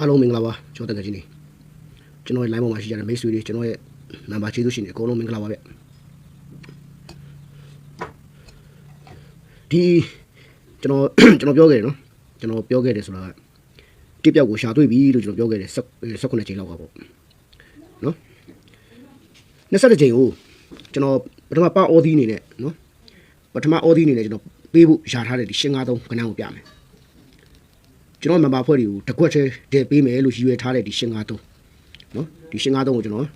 အားလုံးမင်္ဂလာပါကျွန်တော်တကယ်ကြီးနေကျွန်တော်ရဲ့ line ပေါ်မှာရှိကြတဲ့မိတ်ဆွေတွေကျွန်တော်ရဲ့ member ကျေးဇူးရှင်တွေအကုန်လုံးမင်္ဂလာပါဗျဒီကျွန်တော်ကျွန်တော်ပြောခဲ့တယ်နော်ကျွန်တော်ပြောခဲ့တယ်ဆိုတာကတစ်ပြောက်ကိုရှာတွေ့ပြီလို့ကျွန်တော်ပြောခဲ့တယ်18ချိန်လောက်ကပေါ့နော်20ချိန်ကိုကျွန်တော်ပထမပါအော်ဒီအနေနဲ့နော်ပထမအော်ဒီအနေနဲ့ကျွန်တော်ပေးဖို့ရှာထားတဲ့ဒီ853ခဏကိုပြမယ် ကျွန်တော်မဘာဖွဲ့တွေကိုတစ်ခွက်သေးတည်ပေးမယ်လို့ရည်ရွယ်ထားတဲ့ဒီရှင်း53နော်ဒီရှင်း53ကိုကျွန်တော်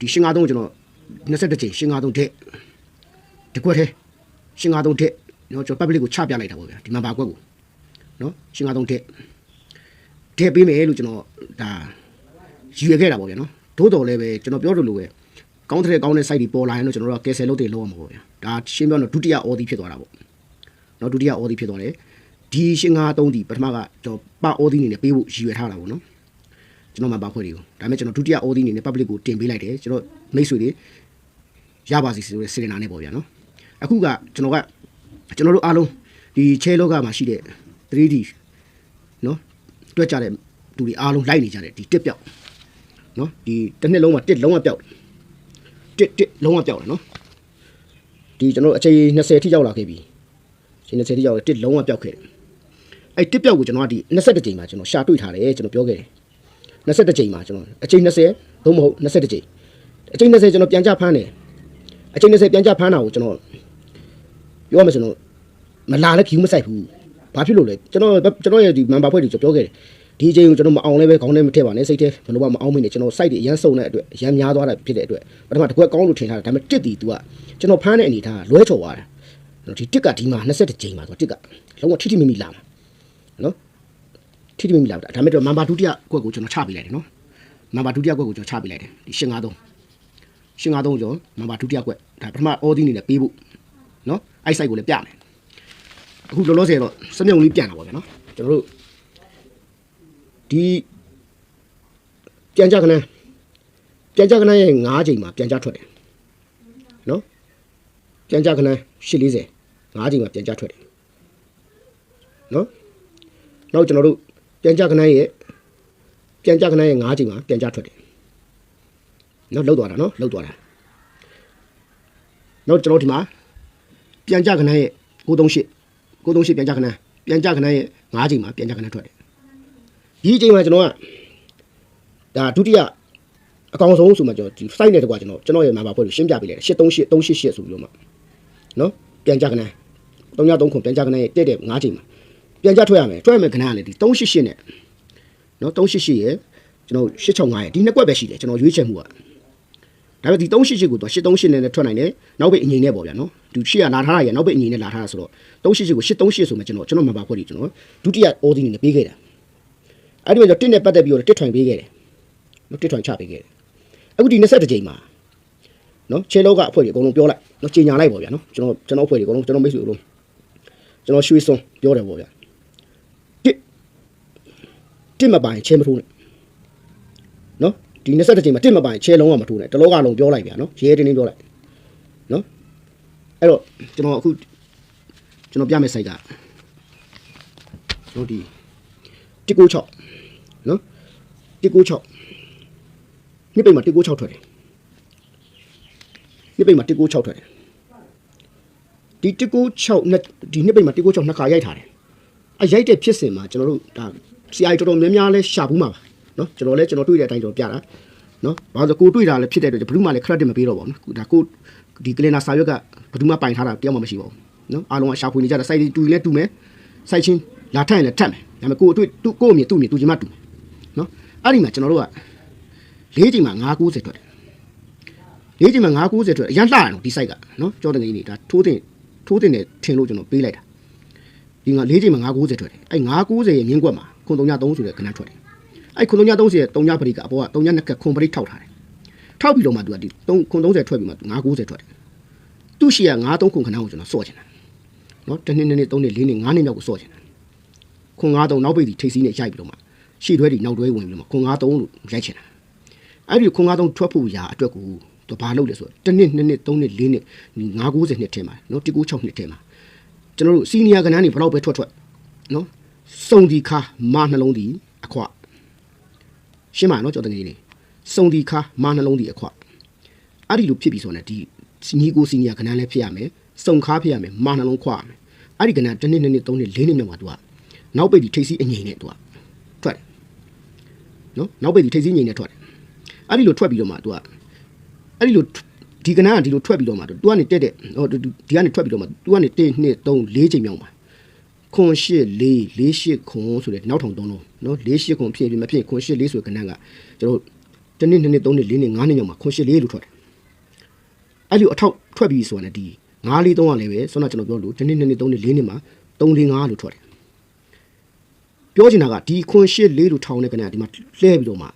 ဒီရှင်း53ကိုကျွန်တော်21ချိန်ရှင်း53တဲ့တစ်ခွက်သေးရှင်း53တဲ့နော်ကျွန်တော် public ကိုချပြလိုက်တာပေါ့ဗျာဒီမှာဘာခွက်ကိုနော်ရှင်း53တဲ့တည်ပေးမယ်လို့ကျွန်တော်ဒါရည်ရွယ်ခဲ့တာပေါ့ဗျာနော်သို့တော်လည်းပဲကျွန်တော်ပြောလို့လို့ပဲကောင်းတဲ့ကောင်းတဲ့ site တွေပေါ်လာရင်တော့ကျွန်တော်တို့ကကယ်ဆယ်လုပ်တွေလုပ်ရမှာပေါ့ဗျာဒါရှင်းပြောတော့ဒုတိယ order ဖြစ်သွားတာပေါ့နော်ဒုတိယ order ဖြစ်သွားတယ် ဒီရှင်းငါသုံးဒီပထမကကျွန်တော်ပါအောဒီအနေနဲ့ပေးဖို့ရည်ရွယ်ထားတာပေါ့နော်ကျွန်တော်မှပါဖွဲ့တွေကိုဒါပေမဲ့ကျွန်တော်ဒုတိယအောဒီအနေနဲ့ public ကိုတင်ပေးလိုက်တယ်ကျွန်တော်မိတ်ဆွေတွေရပါစီဆိုတဲ့စေတနာနဲ့ပေါ့ဗျာနော်အခုကကျွန်တော်ကကျွန်တော်တို့အားလုံးဒီချဲလောကမှာရှိတဲ့ 3D နော်တွက်ကြတဲ့သူတွေအားလုံးလိုက်နေကြတယ်ဒီတစ်ပြောက်နော်ဒီတစ်နှစ်လုံးမှာတစ်လုံးဝပြောက်တစ်တစ်လုံးဝပြောက်တယ်နော်ဒီကျွန်တော်အချိန်20ထိရောက်လာခဲ့ပြီအချိန်20ထိရောက်တယ်တစ်လုံးဝပြောက်ခဲ့တယ် အဲ့တစ်ပြောက်ကိုကျွန်တော်ကဒီ21ကြိမ်မှာကျွန်တော်ရှာတွေ့ထားတယ်ကျွန်တော်ပြောခဲ့တယ်21ကြိမ်မှာကျွန်တော်အချိန်20သို့မဟုတ်21ကြိမ်အချိန်20ကျွန်တော်ပြန်ကြဖမ်းတယ်အချိန်20ပြန်ကြဖမ်းတာကိုကျွန်တော်ပြောရမယ်ဆိုတော့မလာလည်းခီးမဆိုင်ဘူးဘာဖြစ်လို့လဲကျွန်တော်ကျွန်တော်ရဲ့ဒီ member ဖွဲ့တွေကျွန်တော်ပြောခဲ့တယ်ဒီအချိန်ကိုကျွန်တော်မအောင်လည်းပဲခေါင်းထဲမထည့်ပါနဲ့စိတ်ထဲဘယ်လိုမှမအောင်မနေကျွန်တော် site တွေအရန်စုံတဲ့အတွက်အရန်များသွားတာဖြစ်တဲ့အတွက်ပထမတစ်ခွက်ကောင်းလို့ထင်ထားတယ်ဒါပေမဲ့တစ်တီ तू ကကျွန်တော်ဖမ်းတဲ့အနေထားလွဲချော်သွားတယ်ဒီတစ်ကဒီမှာ21ကြိမ်မှာဆိုတစ်ကလုံးဝထိထိမိမိလာမှာ နော်ထိထိမိမိလာတာဒါမဲ့တော့မန်ဘာဒုတိယကွက်ကိုကျွန်တော်ချပေးလိုက်တယ်နော်မန်ဘာဒုတိယကွက်ကိုကျွန်တော်ချပေးလိုက်တယ်ဒီ853 853ကျွန်တော်မန်ဘာဒုတိယကွက်ဒါပထမအော်ဒီနေနဲ့ပေးဖို့နော်အဲ့ site ကိုလည်းပြမယ်အခုလောလောဆယ်တော့စမြုံလေးပြန်တာပေါ့ဗျာနော်ကျွန်တော်တို့ဒီပြန်ကြခဏပြန်ကြခဏရဲ့9ချိန်မှာပြန်ကြထွက်တယ်နော်ပြန်ကြခဏ840 9ချိန်မှာပြန်ကြထွက်တယ်နော် နောက်ကျွန်တော်တို့ပြန်ကြခဏရဲ့ပြန်ကြခဏရဲ့၅ချိန်မှာပြန်ကြထွက်တယ်နော်လှုပ်သွားတာနော်လှုပ်သွားတာနောက်ကျွန်တော်ဒီမှာပြန်ကြခဏရဲ့938 938ပြန်ကြခဏပြန်ကြခဏရဲ့၅ချိန်မှာပြန်ကြခဏထွက်တယ်ဒီအချိန်မှာကျွန်တော်ကဒါဒုတိယအကောင်ဆုံးဆိုမှကျွန်တော်ဒီ site နဲ့တကွာကျွန်တော်ကျွန်တော်ရဲ့မှာပါဖွဲ့လို့ရှင်းပြပေးလိုက်တယ်838 388ဆိုပြီးတော့မှနော်ပြန်ကြခဏ393ခွန်ပြန်ကြခဏရဲ့တဲ့တဲ့၅ချိန်မှာ ပြန်ကြထွက်ရမယ်ထွက်ရမယ်ခဏကလည်းဒီ388နဲ့နော်388ရယ်ကျွန်တော်865ရယ်ဒီနှစ်ကွက်ပဲရှိတယ်ကျွန်တော်ရွေးချယ်မှုကဒါပေမဲ့ဒီ388ကိုတော့838နဲ့လည်းထွက်နိုင်တယ်နောက်ပိတ်အငိမ့်နဲ့ပေါ့ဗျာနော်ဒီရှေ့ကလာထားတာရယ်နောက်ပိတ်အငိမ့်နဲ့လာထားတာဆိုတော့388ကို838ဆိုမှကျွန်တော်ကျွန်တော်မှာပါခွက်ဒီကျွန်တော်ဒုတိယ order နဲ့ပေးခဲ့တာအဲ့ဒီမှာကျွန်တော်တစ်နဲ့ပတ်သက်ပြီးတော့တစ်ထွင်ပေးခဲ့တယ်နော်တစ်ထွင်ချပေးခဲ့တယ်အခုဒီ22ကြိမ်မှာနော်ခြေလောကအဖွဲတွေအကုန်လုံးပြောလိုက်နော်ချိန်ညာလိုက်ပေါ့ဗျာနော်ကျွန်တော်ကျွန်တော်အဖွဲ့တွေအကုန်လုံးကျွန်တော်မိတ်ဆွေအကုန်လုံးကျွန်တော်ရွှေစွန်ပြောတယ်ပေါ့ဗျာ တစ်မပိုင်ချဲမထိုးနဲ့နော်ဒီ21ချိန်မှာတစ်မပိုင်ချဲလုံးဝမထိုးနဲ့တလောကလုံးပြောလိုက်ဗျာနော်ရဲတင်းတင်းပြောလိုက်နော်အဲ့တော့ကျွန်တော်အခုကျွန်တော်ပြမယ့် site ကတို့ဒီ196နော်196နှစ်ပိတ်မှာ196ထွက်တယ်နှစ်ပိတ်မှာ196ထွက်တယ်ဒီ196နဲ့ဒီနှစ်ပိတ်မှာ196နှစ်ခါရိုက်ထားတယ်အရိုက်တဲ့ဖြစ်စဉ်မှာကျွန်တော်တို့ဒါ CI တော်တော်များများလဲရှာဘူးမှာပါနော်ကျွန်တော်လဲကျွန်တော်တွေ့တဲ့အတိုင်းကျွန်တော်ပြတာနော်ဘာလို့ကိုတွေ့တာလဲဖြစ်တဲ့အတွက်ဘယ်သူမှလည်း credit မပေးတော့ပါဘူးနော်ဒါကိုဒီ calendar စာရွက်ကဘယ်သူမှပိုင်ထားတာတယောက်မှမရှိပါဘူးနော်အားလုံးကရှာဖွေနေကြတာ site တူရင်လည်းတူမယ် site ချင်းလာထက်ရင်လည်းထက်မယ်ဒါပေမဲ့ကိုအတွေ့သူကိုအမြင်သူ့အမြင်သူချင်မှတူမယ်နော်အဲ့ဒီမှာကျွန်တော်တို့က၄ချိန်မှာ990ထွက်တယ်၄ချိန်မှာ990ထွက်အရင်လှရတယ်နော်ဒီ site ကနော်ကြောတဲ့ငင်းနေတာထိုးတင်ထိုးတင်တယ်ထင်လို့ကျွန်တော်ပေးလိုက်တာဒီက၄ချိန်မှာ990ထွက်တယ်အဲ့990ရဲ့မြင်းကွက်မှာ ခွန်330ဆိုတဲ့ခဏထွက်တယ်အဲ့ခွန်330ရဲ့3ညပရိကအပေါ်က3ညနှစ်ကခွန်ပရိထောက်ထားတယ်ထောက်ပြီးတော့မှသူကဒီ3ခွန်30ထွက်ပြီးမှ990ထွက်တယ်သူ့ရှိရ93ခွန်ခဏကိုကျွန်တော်စော့ချင်တယ်နော်တစ်နှစ်နှစ်နှစ်သုံးနှစ်လေးနှစ်ငါးနှစ်မြောက်ကိုစော့ချင်တယ်ခွန်93နောက်ပိတ်ဒီထိတ်စီးနဲ့ရိုက်ပြီးတော့မှရှေ့တွဲဒီနောက်တွဲဝင်ပြီးတော့မှခွန်93လို့ရိုက်ချင်တယ်အဲ့ဒီခွန်93ထွက်ဖို့ရာအတွက်ကိုသူဘာလုပ်လဲဆိုတော့တစ်နှစ်နှစ်နှစ်သုံးနှစ်လေးနှစ်990နှစ်ထဲမှာနော်196နှစ်ထဲမှာကျွန်တော်တို့စီနီယာကဏ္ဍနေဘယ်တော့ပဲထွက်ထွက်နော် စုံဒီခါမနှလုံးဒီအခွရှင်းပါနော်ကြောက်တငယ်လေးစုံဒီခါမာနှလုံးဒီအခွအဲ့ဒီလိုဖြစ်ပြီဆိုရင်ဒီညီကိုစီနီယာကဏ္ဍလည်းဖြစ်ရမယ်စုံခါဖြစ်ရမယ်မာနှလုံးခွရမယ်အဲ့ဒီကဏ္ဍတစ်နှစ်နှစ်နှစ်သုံးနှစ်လေးနှစ်မြောက်မှာသူကနောက်ပိတ်ဒီထိတ်စီအငိမ့်နဲ့သူကထွက်တယ်နော်နောက်ပိတ်ဒီထိတ်စီငိမ့်နဲ့ထွက်တယ်အဲ့ဒီလိုထွက်ပြီးတော့မှသူကအဲ့ဒီလိုဒီကဏ္ဍကဒီလိုထွက်ပြီးတော့မှသူကနေတက်တဲ့ဟိုဒီကနေထွက်ပြီးတော့မှသူကနေ1 2 3 4ချိန်မြောက်မှာ ခွန်ရှစ်လေးလေးရှစ်ခွန်ဆိုတဲ့နောက်ထောင်သုံးလုံးနော်လေးရှစ်ခွန်ဖြစ်ပြီးမဖြစ်ခွန်ရှစ်လေးဆိုတဲ့ကဏ္ဍကကျွန်တော်တစ်နှစ်နှစ်နှစ်သုံးနှစ်လေးနှစ်ငါးနှစ်ညောင်မှာခွန်ရှစ်လေးလို့ထွက်တယ်အဲ့ဒီအထောက်ထွက်ပြီးဆိုရင်ဒီငါးလေးသုံးရလည်းပဲဆွမ်းနာကျွန်တော်ပြောလို့တစ်နှစ်နှစ်နှစ်သုံးနှစ်လေးနှစ်မှာသုံးလေးငါးလို့ထွက်တယ်ပြောချင်တာကဒီခွန်ရှစ်လေးလို့ထောင်တဲ့ကဏ္ဍဒီမှာလှဲပြီးတော့မှ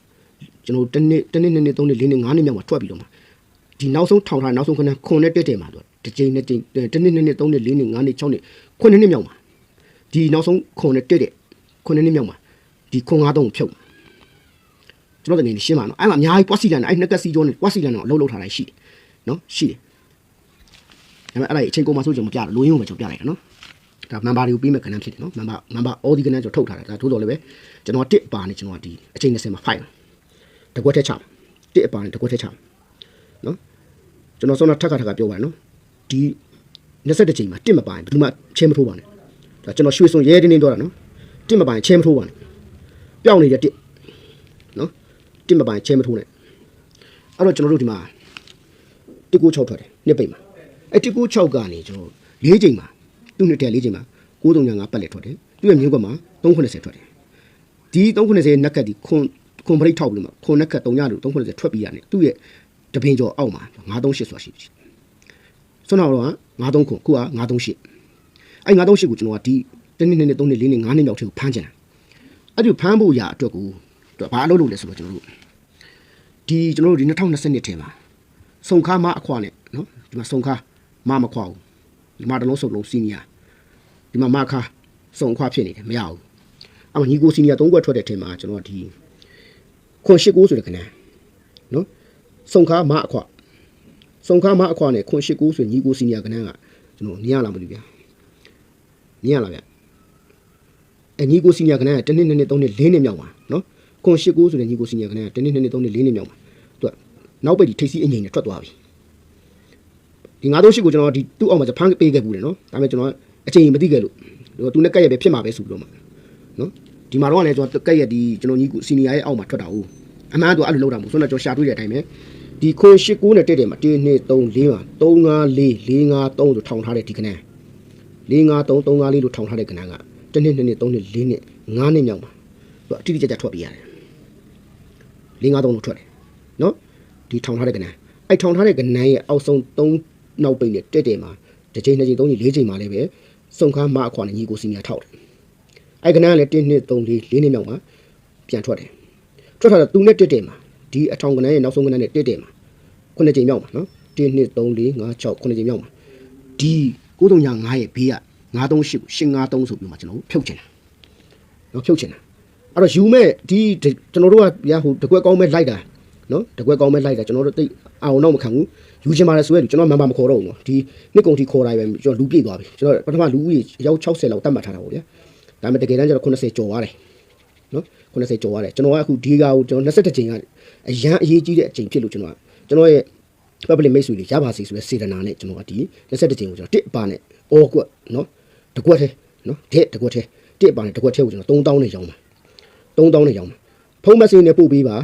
ကျွန်တော်တစ်နှစ်တစ်နှစ်နှစ်နှစ်သုံးနှစ်လေးနှစ်ငါးနှစ်မြောက်မှာထွက်ပြီးတော့မှဒီနောက်ဆုံးထောင်ထားနောက်ဆုံးကဏ္ဍခွန်နဲ့တက်တယ်မှာတော့တစ်ကြိမ်နှစ်ကြိမ်တစ်နှစ်နှစ်နှစ်သုံးနှစ်လေးနှစ်ငါးနှစ်ခြောက်နှစ်ခုနှစ်နှစ်မြောက်မှာ ဒီနောက်ဆုံးခွန်နဲ့တက်တဲ့ခုနှစ်နှစ်မြောက်မှာဒီခွန်၅တုံးကိုဖြုတ်ကျွန်တော်တကယ်ရှင်းပါနော်အဲ့မှာအများကြီးပွားစီလန်အဲ့နှစ်ကက်စီကျော်နဲ့ပွားစီလန်တော့အလုပ်လုပ်ထားတိုင်းရှိတယ်နော်ရှိတယ်ဒါပေမဲ့အဲ့ဒါအချိန်ကုန်မှဆိုကျွန်တော်ပြတယ်လိုရင်းကိုပဲကျွန်တော်ပြလိုက်တာနော်ဒါမန်ပါတွေကိုပြီးမဲ့ကဏ္ဍဖြစ်တယ်နော်မန်ပါမန်ပါ all ဒီကဏ္ဍကျွန်တော်ထုတ်ထားတာဒါထို့တော်လည်းပဲကျွန်တော်တစ်ပါနေကျွန်တော်ဒီအချိန်20မှာ5တကွက်ထက်ချတစ်အပါနေတကွက်ထက်ချနော်ကျွန်တော်စောနထက်ခါထက်ခါပြောပါနော်ဒီ21ချိန်မှာတစ်မပါရင်ဘယ်သူမှချင်းမထိုးပါနဲ့ ဒါကျွန်တော်ရွှေစုံရဲတင်းတင်းပြောတာနော်တစ်မပိုင်ချဲမထိုးပါနဲ့ပျောက်နေတဲ့တစ်နော်တစ်မပိုင်ချဲမထိုးနဲ့အဲ့တော့ကျွန်တော်တို့ဒီမှာတစ်ကို6ထွက်တယ်နှစ်ပိတ်မှာအဲ့တစ်ကို6ကနေကျွန်တော်၄ချိန်မှာသူ့နှစ်တဲ့၄ချိန်မှာ935ပတ်လက်ထွက်တယ်သူ့ရဲ့မျိုးကမှာ390ထွက်တယ်ဒီ390နက်ကတ်ဒီခွန်ခွန်ပရိတ်ထောက်ပြီးမှခွန်နက်ကတ်3ညလို့390ထွက်ပြီးရတယ်သူ့ရဲ့တပင်ကျော်အောက်မှာ938ဆိုတာရှိပြီဆွမ်းတော်တော့93ခွန်ခုက938 အဲ့938ကိုကျွန်တော်ကဒီတနည်းနည်းနဲ့3နှစ်4နှစ်5နှစ်မြောက်ထဲကိုဖမ်းချင်တာအဲ့ဒီဖမ်းဖို့ရာအတွက်ကိုဘာလုပ်လို့လဲဆိုတော့ကျွန်တော်တို့ဒီကျွန်တော်တို့ဒီ2020ထဲမှာစုံခါမအခွာနဲ့နော်ဒီမှာစုံခါမမခွာဘူးဒီမှာတလုံးစုံလုံးစီနီယာဒီမှာမခါစုံခွာဖြစ်နေတယ်မရဘူးအဲ့မှာညီကိုစီနီယာ3ခွက်ထွက်တဲ့ထဲမှာကျွန်တော်ကဒီခွန်ရှိကိုဆိုတဲ့ခဏနော်စုံခါမအခွာစုံခါမအခွာနဲ့ခွန်ရှိကိုဆိုညီကိုစီနီယာခဏကကျွန်တော်နေရလာမလို့ဗျာ မြင်ရလားဗျအညီကိုစီနီယာကနန်းကတစ်နှစ်နှစ်နှစ်သုံးနှစ်လေးနှစ်မြောက်ပါနော်ခွန်ရှိကိုဆိုတဲ့ညီကိုစီနီယာကနန်းကတစ်နှစ်နှစ်နှစ်သုံးနှစ်လေးနှစ်မြောက်ပါသူကနောက်ပိတ်ဒီထိပ်စီးအငိမ့်နဲ့ထွက်သွားပြီဒီငါးသုံးရှိကိုကျွန်တော်ဒီသူ့အောက်မှာဖမ်းပေးခဲ့ဘူးတယ်နော်ဒါပေမဲ့ကျွန်တော်အချိန်မသိခဲ့လို့သူနဲ့ကက်ရက်ပဲဖြစ်မှာပဲဆိုပြီးတော့မှနော်ဒီမှာတော့လည်းကျွန်တော်ကက်ရက်ဒီကျွန်တော်ညီကိုစီနီယာရဲ့အောက်မှာထွက်တာဟုတ်အမှန်တော့အဲ့လိုလုပ်တာမဟုတ်ဆိုတော့ကျွန်တော်ရှာတွေ့တဲ့အတိုင်းပဲဒီခွန်ရှိကိုနဲ့တက်တယ်မှာ1 2 3 4မှာ3 5 4 4 5 3ဆိုထောင်ထားတဲ့ဒီကနန်း ၄၅3 3 5လေးလို့ထောင်ထားတဲ့ကဏ္ဍကတစ်နှစ်နှစ်နှစ်သုံးနှစ်လေးနှစ်ငါးနှစ်မြောက်မှာသူအတိအကျကျထွက်ပြရတယ်၄၅3လို့ထွက်တယ်နော်ဒီထောင်ထားတဲ့ကဏ္ဍအဲ့ထောင်ထားတဲ့ကဏ္ဍရဲ့အောက်ဆုံး3နောက်ပိတ်နဲ့တက်တယ်မှာတစ်ချိန်နှစ်ချိန်သုံးချိန်လေးချိန်မှာလည်းပဲစုံခါမအခွာနဲ့ညီကိုစီနီယာထောက်တယ်အဲ့ကဏ္ဍကလည်း1နှစ်3 4လေးနှစ်မြောက်မှာပြန်ထွက်တယ်ထွက်ထားတော့သူနဲ့တက်တယ်မှာဒီအထောင်ကဏ္ဍရဲ့နောက်ဆုံးကဏ္ဍနဲ့တက်တယ်မှာခုနှစ်ချိန်မြောက်မှာနော်1 2 3 4 5 6ခုနှစ်ချိန်မြောက်မှာဒီ 939ရဲ့ဘေးက938ကို853ဆိုပြီးမှကျွန်တော်တို့ဖြုတ်ချင်တာနော်ဖြုတ်ချင်တာအဲ့တော့ယူမဲ့ဒီကျွန်တော်တို့ကဗျာဟိုတကွက်ကောင်းမဲ့လိုက်တာနော်တကွက်ကောင်းမဲ့လိုက်တာကျွန်တော်တို့တိတ်အောင်တော့မခံဘူးယူချင်ပါတယ်ဆိုရဲကျွန်တော်မန်ပါမခေါ်တော့ဘူးနော်ဒီနှစ်ကုန်ထိခေါ်တိုင်းပဲကျွန်တော်လူပြည့်သွားပြီကျွန်တော်ပထမလူဦးရေရောက်60လောက်တတ်မှတ်ထားတာပေါ့ဗျာဒါပေမဲ့တကယ်တမ်းကျတော့80ကျော်သွားတယ်နော်80ကျော်သွားတယ်ကျွန်တော်ကအခုဒီကာကိုကျွန်တော်22ချိန်ကအရန်အရေးကြီးတဲ့အချိန်ဖြစ်လို့ကျွန်တော်ကကျွန်တော်ရဲ့ public မိတ်ဆွေတွေရပါစီဆိုတဲ့စေတနာနဲ့ကျွန်တော်ကဒီ22ချိန်ကိုကျွန်တော်တစ်အပါနဲ့အော်ကွက်နော်တကွက်ထဲနော်တဲ့တကွက်ထဲတစ်အပါနဲ့တကွက်ထဲကိုကျွန်တော်3000နဲ့ရောင်းပါ3000နဲ့ရောင်းပါဖုန်းမက်ဆေ့နဲ့ပို့ပေးပါ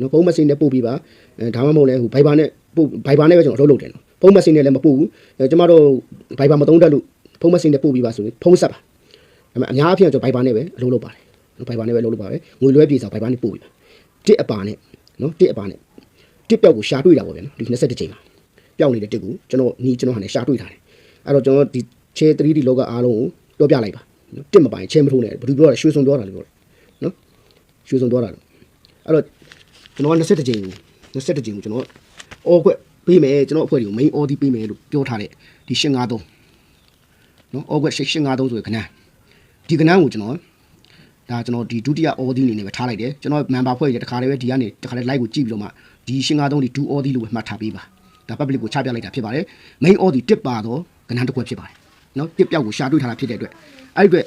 နော်ဖုန်းမက်ဆေ့နဲ့ပို့ပေးပါအဲဒါမှမဟုတ်လဲဟိုဘိုင်ဘာနဲ့ပို့ဘိုင်ဘာနဲ့ပဲကျွန်တော်အလုပ်လုပ်တယ်နော်ဖုန်းမက်ဆေ့နဲ့လည်းမပို့ဘူးအဲကျွန်တော်တို့ဘိုင်ဘာမသုံးတတ်လို့ဖုန်းမက်ဆေ့နဲ့ပို့ပေးပါဆိုရင်ဖုန်းဆက်ပါဒါပေမဲ့အများအားဖြင့်ကျွန်တော်ဘိုင်ဘာနဲ့ပဲအလုပ်လုပ်ပါတယ်နော်ဘိုင်ဘာနဲ့ပဲအလုပ်လုပ်ပါပဲငွေလွှဲပြေစာဘိုင်ဘာနဲ့ပို့ပေးပါတစ်အပါနဲ့နော်တစ်အပါနဲ့ တစ်ပြောက်ကိုရှာတွေ့တာပေါ့ဗျာနော်ဒီ22ချိန်မှာပျောက်နေတဲ့တစ်ကိုကျွန်တော်နီးကျွန်တော်ဟာနဲ့ရှာတွေ့ထားတယ်အဲ့တော့ကျွန်တော်ဒီချဲ 3D လောကအားလုံးကိုပြောပြလိုက်ပါနော်တစ်မပိုင်ချဲမထိုးနဲ့ဘယ်သူပြောလဲရွှေစုံပြောတာလို့ပြောတယ်နော်ရွှေစုံပြောတာလို့အဲ့တော့ကျွန်တော်က21ချိန်ကို21ချိန်ကိုကျွန်တော်အော်ခွက်ပေးမယ်ကျွန်တော်အဖွဲ့တွေကို main order ပေးမယ်လို့ပြောထားတဲ့ဒီ853နော်အော်ခွက်853ဆိုတဲ့ခဏဒီခဏကိုကျွန်တော်ဒါကျွန်တော်ဒီဒုတိယ order အနေနဲ့ပဲထားလိုက်တယ်ကျွန်တော် member ဖွဲ့ရတခါတည်းပဲဒီကနေတခါတည်း live ကိုကြည့်ပြီးတော့မှ ဒီ853ဒီ2 order လို့ပဲမှတ်ထားပေးပါဒါ public ကိုချပြလိုက်တာဖြစ်ပါတယ် main order တစ်ပါတော့ကဏ္ဍတစ်ခွက်ဖြစ်ပါတယ်နော်တစ်ပြောက်ကိုရှာတွေ့ထားတာဖြစ်တဲ့အတွက်အဲ့ဒီအတွက်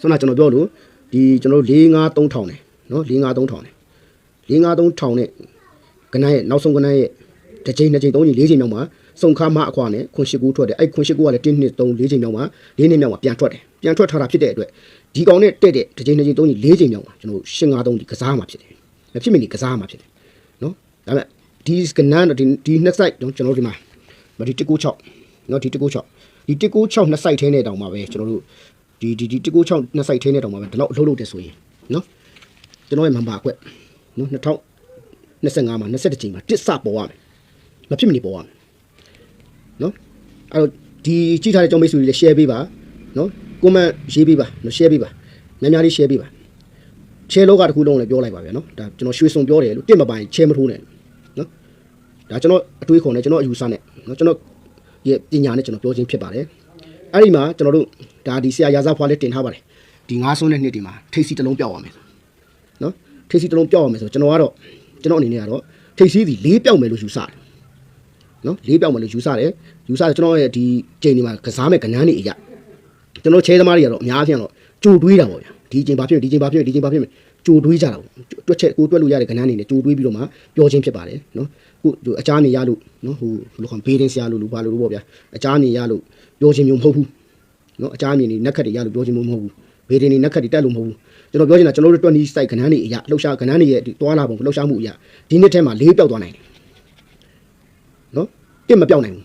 ဆိုတော့ကျွန်တော်ပြောလို့ဒီကျွန်တော်၄၅3000နဲ့နော်၄၅3000နဲ့453ထောင်နဲ့ကနန်းရဲ့နောက်ဆုံးကနန်းရဲ့တစ်ချိန်နှစ်ချိန်သုံးချိန်လေးချိန်မြောက်မှာစုံခါမအခွာနဲ့ခွန်ရှိကူထွက်တယ်အဲ့ခွန်ရှိကူကလည်း1နှစ်3 4ချိန်မြောက်မှာ၄နှစ်မြောက်မှာပြန်ထွက်တယ်ပြန်ထွက်ထားတာဖြစ်တဲ့အတွက်ဒီကောင်နဲ့တက်တဲ့တစ်ချိန်နှစ်ချိန်သုံးချိန်လေးချိန်မြောက်မှာကျွန်တော်853ဒီကစားမှာဖြစ်တယ်မဖြစ်မနေကစားမှာဖြစ်တယ်နော် ဒါပေမဲ့ဒီကနန်းဒီဒီနှစ် site ကျွန်တော်တို့ဒီမှာဒီ196နော်ဒီ196ဒီ196နှစ် site ထဲနဲ့တောင်မှာပဲကျွန်တော်တို့ဒီဒီဒီ196နှစ် site ထဲနဲ့တောင်မှာပဲဒီလောက်အလုပ်လုပ်တယ်ဆိုရင်နော်ကျွန်တော်ရဲ့ member အကွက်နော်2025မှာ21ချိန်မှာတစ်စပေါ်ရမယ်မဖြစ်မနေပေါ်ရမယ်နော်အဲ့တော့ဒီကြည့်ထားတဲ့ကြောင်းမိတ်ဆွေတွေလည်း share ပေးပါနော် comment ရေးပေးပါနော် share ပေးပါများများလေး share ပေးပါ share လောကတစ်ခုလုံးလည်းပြောလိုက်ပါဗျာနော်ဒါကျွန်တော်ရွှေစုံပြောတယ်လို့တစ်မပိုင် share မထိုးနဲ့နော် ဒါကျွန်တော်အတွေးခေါ်နဲ့ကျွန်တော်အယူဆနဲ့နော်ကျွန်တော်ရဲ့ပညာနဲ့ကျွန်တော်ပြောခြင်းဖြစ်ပါတယ်အဲ့ဒီမှာကျွန်တော်တို့ဒါဒီဆရာရာဇဖွားလေးတင်ထားပါတယ်ဒီငါးဆုံးတဲ့နှစ်ဒီမှာထိတ်စီတစ်လုံးပြောက်ရမယ်နော်ထိတ်စီတစ်လုံးပြောက်ရမယ်ဆိုကျွန်တော်ကတော့ကျွန်တော်အနေနဲ့ကတော့ထိတ်စီဒီလေးပြောက်မယ်လို့ယူဆတယ်နော်လေးပြောက်မယ်လို့ယူဆတယ်ယူဆတယ်ကျွန်တော်ရဲ့ဒီချိန်ဒီမှာကစားမဲ့ကဏ္ဍနေအရာကျွန်တော်ချဲသမားတွေကတော့အများအားဖြင့်တော့ကြိုတွေးတာပေါ့ဗျာဒီချိန်ဘာဖြစ်ဒီချိန်ဘာဖြစ်ဒီချိန်ဘာဖြစ် ကြိုတွေးကြတာပေါ့တွက်ချက်ကိုတွက်လို့ရတဲ့ကဏ္ဍနေနဲ့ကြိုတွေးပြီးတော့မှပြောချင်းဖြစ်ပါတယ်နော်ခုအချားနေရလို့နော်ဟိုဘယ်လိုခေါ်ဘေးဒင်းဆရာလို့လို့ဘာလို့လို့ပေါ့ဗျာအချားနေရလို့ပြောချင်းမျိုးမဟုတ်ဘူးနော်အချားမြင်နေနက်ခတ်တွေရလို့ပြောချင်းမျိုးမဟုတ်ဘူးဘေးဒင်းနေနက်ခတ်တွေတက်လို့မဟုတ်ဘူးကျွန်တော်ပြောချင်တာကျွန်တော်တို့20 site ကဏ္ဍနေအရာလှုပ်ရှားကဏ္ဍနေရဲ့တွာလာပုံလှုပ်ရှားမှုအရာဒီနှစ်ထဲမှာလေးပြောက်သွားနိုင်တယ်နော်တစ်မပြောက်နိုင်ဘူး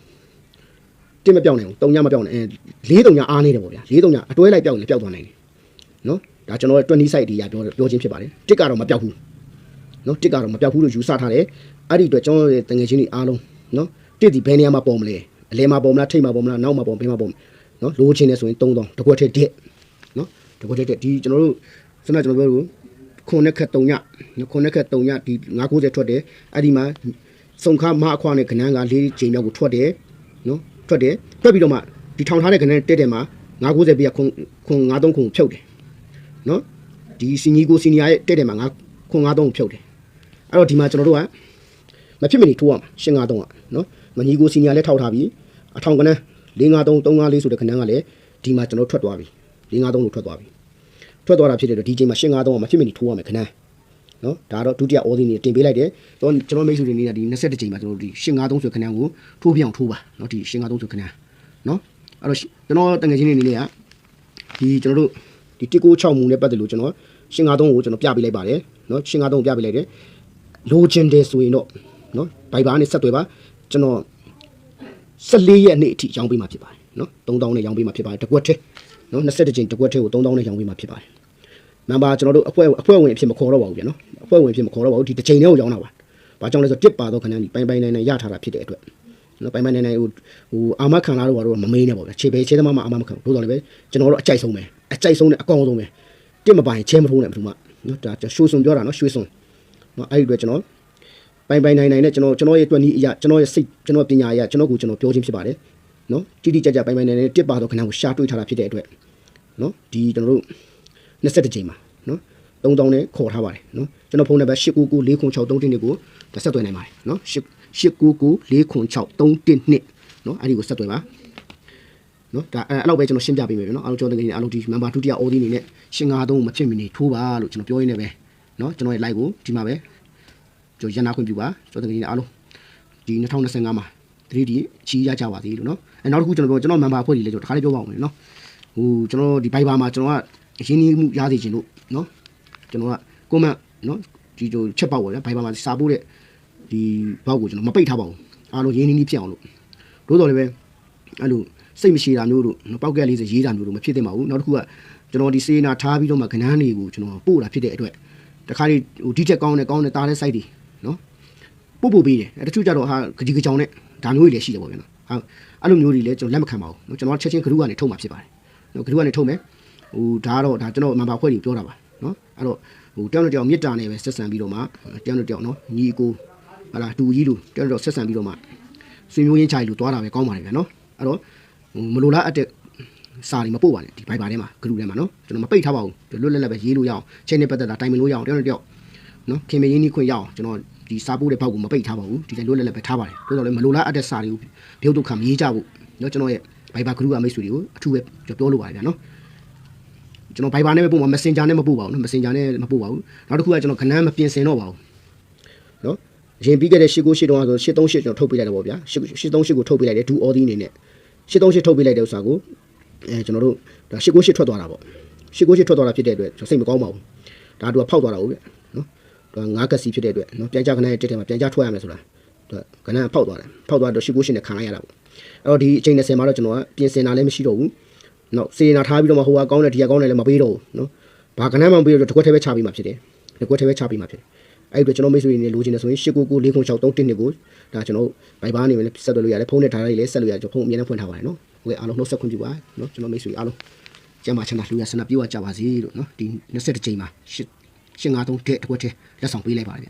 တစ်မပြောက်နိုင်ဘူးတုံညမပြောက်နိုင်အဲလေးတုံညအားနေတယ်ပေါ့ဗျာလေးတုံညအတွဲလိုက်ပြောက်နေပြောက်သွားနိုင်တယ်နော် ဒါကျွန်တော်ရဲ့20 site တွေရပြောပြောချင်းဖြစ်ပါတယ်တစ်ကတော့မပြောက်ဘူးနော်တစ်ကတော့မပြောက်ဘူးလို့ယူဆထားတယ်အဲ့ဒီအတွက်ကျွန်တော်ရဲ့တငယ်ချင်းတွေအားလုံးနော်တစ်ဒီဘယ်နေရာမှာပေါ်မလဲအလဲမှာပေါ်မလားထိတ်မှာပေါ်မလားနောက်မှာပေါ်ဘေးမှာပေါ်နော်လိုချင်နေဆိုရင်3000တကွက်ထက်တက်နော်တကွက်ထက်တက်ဒီကျွန်တော်တို့စနကျွန်တော်ပြောလို့ခွန်နဲ့ခက်3ညခွန်နဲ့ခက်3ညဒီ990ထွက်တယ်အဲ့ဒီမှာစုံခါမအခွားနဲ့ခဏန်းကလေးချိန်မြောက်ကိုထွက်တယ်နော်ထွက်တယ်ထွက်ပြီးတော့မှဒီထောင်ထားတဲ့ခဏန်းတက်တယ်မှာ990ပြခွန်ခွန်93ခွန်ဖြုတ်တယ် နော်ဒီစီနီကိုစီနီယာရဲ့တက်တယ်မှာ9ခွန်93ကိုဖြုတ်တယ်အဲ့တော့ဒီမှာကျွန်တော်တို့ကမဖြစ်မနေထိုးရမှာရှင်93ကနော်မညီကိုစီနီယာလည်းထောက်ထားပြီးအထောင်ကနန်း653 354ဆိုတဲ့ခဏန်းကလည်းဒီမှာကျွန်တော်ထွက်သွားပြီ653လို့ထွက်သွားပြီထွက်သွားတာဖြစ်တဲ့တော့ဒီချိန်မှာရှင်း9000ကမဖြစ်မနေထိုးရမယ်ခဏနော်ဒါတော့ဒုတိယအော်ဒီနေတင်ပေးလိုက်တယ်ကျွန်တော်ကျွန်တော်မိတ်ဆွေတွေနေတာဒီ21ချိန်မှာကျွန်တော်ဒီရှင်း9000ဆိုခဏကိုထိုးပြအောင်ထိုးပါနော်ဒီရှင်း9000ဆိုခဏနော်အဲ့တော့ကျွန်တော်တငယ်ချင်းတွေနေနေကဒီကျွန်တော်တို့ ဒီ196မူနဲ့ပတ်သက်လို့ကျွန်တော်ရှင်း9000ကိုကျွန်တော်ပြပေးလိုက်ပါတယ်နော်ရှင်း9000ကိုပြပေးလိုက်တယ်လိုချင်တယ်ဆိုရင်တော့နော်ဘိုင်ဘာနဲ့ဆက်သွယ်ပါကျွန်တော်14ရက်နေ့အထိရောင်းပေးမှာဖြစ်ပါတယ်နော်3000နဲ့ရောင်းပေးမှာဖြစ်ပါတယ်တကွက်ထဲနော်21ချိန်တကွက်ထဲကို3000နဲ့ရောင်းပေးမှာဖြစ်ပါတယ်နံပါတ်ကျွန်တော်တို့အဖွဲ့အဖွဲ့ဝင်အဖြစ်မခေါ်တော့ပါဘူးဗျာနော်အဖွဲ့ဝင်အဖြစ်မခေါ်တော့ပါဘူးဒီတစ်ချိန်တည်းကိုရောင်းတာပါဘာကြောင့်လဲဆိုတစ်ပါတော့ခဏကြီးပိုင်ပိုင်နိုင်နိုင်ရထားတာဖြစ်တဲ့အတွက်နော်ပိုင်ပိုင်နိုင်နိုင်ဟိုဟိုအာမခံလာတော့ဘာလို့မမေးနဲ့ပေါ့ဗျာခြေပဲခြေသမားမှအာမမခံဘူးလို့တော့လည်းပဲကျွန်တော်တို့အကြိုက်ဆုံးပဲ အကြိုက်ဆုံးနဲ့အကောင်းဆုံးပဲတစ်မပိုင်ချဲမထိုးနဲ့ဘယ်သူမှနော်ဒါရွှေစွန်ပြောတာနော်ရွှေစွန်နော်အဲ့ဒီအတွက်ကျွန်တော်ပိုင်ပိုင်နိုင်နိုင်နဲ့ကျွန်တော်ကျွန်တော်ရဲ့တွက်နီးအရာကျွန်တော်ရဲ့စိတ်ကျွန်တော်ပညာအရာကျွန်တော်ကိုကျွန်တော်ပြောခြင်းဖြစ်ပါတယ်နော်တိတိကျကျပိုင်ပိုင်နိုင်နိုင်တစ်ပါတော့ခဏကိုရှာတွေ့ထားတာဖြစ်တဲ့အတွက်နော်ဒီကျွန်တော်တို့21ချိန်မှာနော်3000နဲ့ခေါ်ထားပါတယ်နော်ကျွန်တော်ဖုန်းနံပါတ်89944631ကိုဒါဆက်သွယ်နိုင်ပါတယ်နော်89944631နော်အဲ့ဒီကိုဆက်သွယ်ပါ နော်ဒါအဲ့လောက်ပဲကျွန်တော်ရှင်းပြပေးမယ်ဗျနော်အားလုံးကျွန်တော်တကယ်အားလုံးဒီ member ဒုတိယ OD အနေနဲ့ရှင်ငါသုံးမဖြစ်မနေထိုးပါလို့ကျွန်တော်ပြောရင်းနဲ့ပဲနော်ကျွန်တော်ရဲ့ live ကိုဒီမှာပဲကျွန်တော်ရန်နာခွင့်ပြုပါကျွန်တော်တကယ်အားလုံးဒီ2025မှာ 3D ချီးရကြပါသေးလို့နော်အဲနောက်တစ်ခုကျွန်တော်ပြောကျွန်တော် member အဖွဲ့ကြီးလည်းကျွန်တော်တခါလေးပြောပါအောင်လေနော်ဟိုကျွန်တော်ဒီ Viber မှာကျွန်တော်ကရင်းနှီးမှုရစေချင်လို့နော်ကျွန်တော်က comment နော်ဒီလိုချက်ပေါက်ပါဗျာ Viber မှာစာပို့တဲ့ဒီဘောက်ကိုကျွန်တော်မပိတ်ထားပါဘူးအားလုံးရင်းနှီးနှီးဖြစ်အောင်လို့တို့တော်လည်းပဲအဲ့လို စိတ်မရှိတာမျိုးတို့ပေါက်ကက်လေးစရေးတာမျိုးတို့မဖြစ်သင့်ပါဘူးနောက်တစ်ခုကကျွန်တော်ဒီစေနာထားပြီးတော့မှခဏန်းတွေကိုကျွန်တော်ပို့တာဖြစ်တဲ့အတွက်တခါလေးဟိုဒီချက်ကောင်းတယ်ကောင်းတယ်တားတဲ့ site တွေနော်ပို့ပို့ပေးတယ်အဲတချို့ကြတော့ဟာကြည်ကြောင်နဲ့ဒါမျိုးတွေလည်းရှိတယ်ပေါ့ဗျာနော်ဟာအဲ့လိုမျိုးတွေလည်းကျွန်တော်လက်မခံပါဘူးနော်ကျွန်တော်ချက်ချင်းဂရုကနေထုတ်မှာဖြစ်ပါတယ်နော်ဂရုကနေထုတ်မယ်ဟိုဒါကတော့ဒါကျွန်တော်မန်ပါဖွဲ့တွေပြောတာပါနော်အဲ့တော့ဟိုတယောက်နဲ့တယောက်မြစ်တာနဲ့ပဲဆက်ဆံပြီးတော့မှတယောက်နဲ့တယောက်နော်ညီအကိုဟာလာတူကြီးလူတယောက်နဲ့တယောက်ဆက်ဆံပြီးတော့မှဆွေမျိုးချင်းချာကြီးလူသွားတာပဲကောင်းပါတယ်ဗျာနော်အဲ့တော့ဟို မလိုလားအပ်တဲ့စာတွေမပို့ပါနဲ့ဒီဘိုင်ဘာထဲမှာ group ထဲမှာနော်ကျွန်တော်မပိတ်ထားပါဘူးလွတ်လပ်လပ်ပဲရေးလို့ရအောင် chain နဲ့ပတ်သက်တာတိုင်ပင်လို့ရအောင်တယောက်တယောက်နော်ခင်မရင်းနှီးခွင့်ရအောင်ကျွန်တော်ဒီစာပို့တဲ့ဘောက်ကိုမပိတ်ထားပါဘူးဒီတိုင်းလွတ်လပ်လပ်ပဲထားပါတယ်တိုးတော်လည်းမလိုလားအပ်တဲ့စာတွေကိုဘုဒ္ဓခံရေးကြဖို့နော်ကျွန်တော်ရဲ့ Viber group ကမိတ်ဆွေတွေကိုအထူးပဲကျွန်တော်ပြောလိုပါတယ်ဗျာနော်ကျွန်တော် Viber နဲ့ပဲပို့မှာ Messenger နဲ့မပို့ပါဘူးနော် Messenger နဲ့မပို့ပါဘူးနောက်တစ်ခုကကျွန်တော်ခဏမပြင်ဆင်တော့ပါဘူးနော်ရင်ပြီးခဲ့တဲ့၈၉၈တုန်းကဆို၈38ကျွန်တော်ထုတ်ပေးလိုက်တယ်ပေါ့ဗျာ၈၈38ကိုထုတ်ပေးလိုက်တယ် do all ဒီအနေနဲ့ ၈38ထုတ်ပေးလိုက်တဲ့ဥစ္စာကိုအဲကျွန်တော်တို့ဒါ၈ကို၈ထွက်သွားတာပေါ့၈ကို၈ထွက်သွားတာဖြစ်တဲ့အတွက်ကျွန်တော်စိတ်မကောင်းပါဘူးဒါတူကဖောက်သွားတာဟုတ်ဗျနော်ဒါငါးကစီဖြစ်တဲ့အတွက်နော်ပြန်ကြခဏရဲ့တက်တယ်မှာပြန်ကြထွက်ရမယ်ဆိုတာဒါကဏ္ဍဖောက်သွားတယ်ဖောက်သွားတော့၈ကို၈နဲ့ခံလိုက်ရတာပေါ့အဲ့တော့ဒီအချိန်20မှာတော့ကျွန်တော်ကပြင်ဆင်တာလည်းမရှိတော့ဘူးနော်စေနာထားပြီးတော့မှဟိုကကောင်းတယ်ဒီကကောင်းတယ်လည်းမပေးတော့ဘူးနော်ဘာကဏ္ဍမှမပေးတော့တကွက်ထဲပဲချပြီးမှဖြစ်တယ်တကွက်ထဲပဲချပြီးမှဖြစ်တယ် အဲ့ဒီတော့ကျွန်တော်မိတ်ဆွေတွေနေလိုချင်တယ်ဆိုရင်899 496 3ကိုဒါကျွန်တော်ဗိုက်ဘာနေလည်းဆက်သွယ်လို့ရတယ်ဖုန်းနဲ့ထားလိုက်လည်းဆက်လို့ရတယ်ကျွန်တော်ဖုန်းအမြဲတမ်းဖွင့်ထားပါတယ်နော်ဟုတ်ကဲ့အားလုံးနှုတ်ဆက်ခွင့်ပြုပါနော်ကျွန်တော်မိတ်ဆွေအားလုံးကျမ်းမာချမ်းသာလူရဆန္ဒပြေဝကြပါစေလို့နော်ဒီ21ချိန်မှာ8 853တဲ့တစ်ခွက်ထဲလက်ဆောင်ပေးလိုက်ပါတယ်ဗျ